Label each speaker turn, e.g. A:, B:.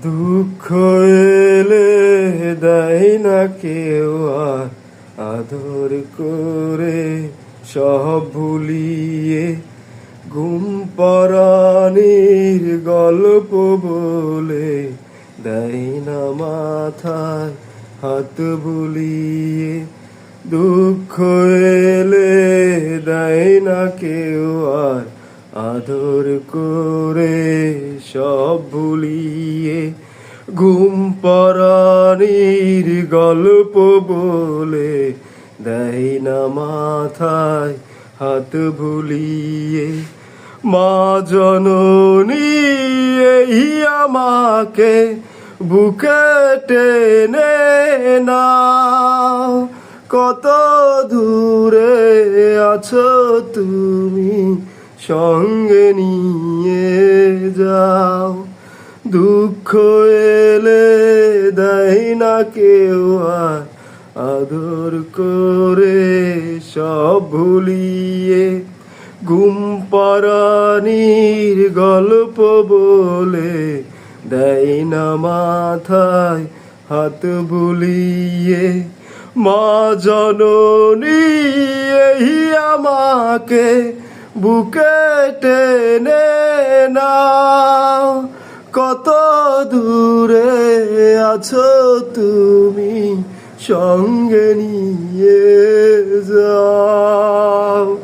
A: দুঃখ এলে দেয় না কেউ আর আদর করে সব ভুলিয়ে ঘুম পরানির গল্প বলে দেয় না মাথায় হাত বুলিয়ে। দুঃখ এলে দেয় না কেউ আর আদর করে সব ঘুম পরানির গল্প বলে দেয় না মাথায় হাত ভুলিয়ে মা জননী আমাকে বুকে টেনে নাও। কত দূরে আছো তুমি সঙ্গে নিয়ে যাও। দুঃখ এলে দেয় না কেউ আর। আদর করে সব ভুলিয়ে ঘুম পারানির গল্প বলে দেয় না মাথায় হাত বুলিয়ে। মা জননী, এই আমাকে বুকে টেনে কত দূরে আছো তুমি সঙ্গে নিয়ে যাও।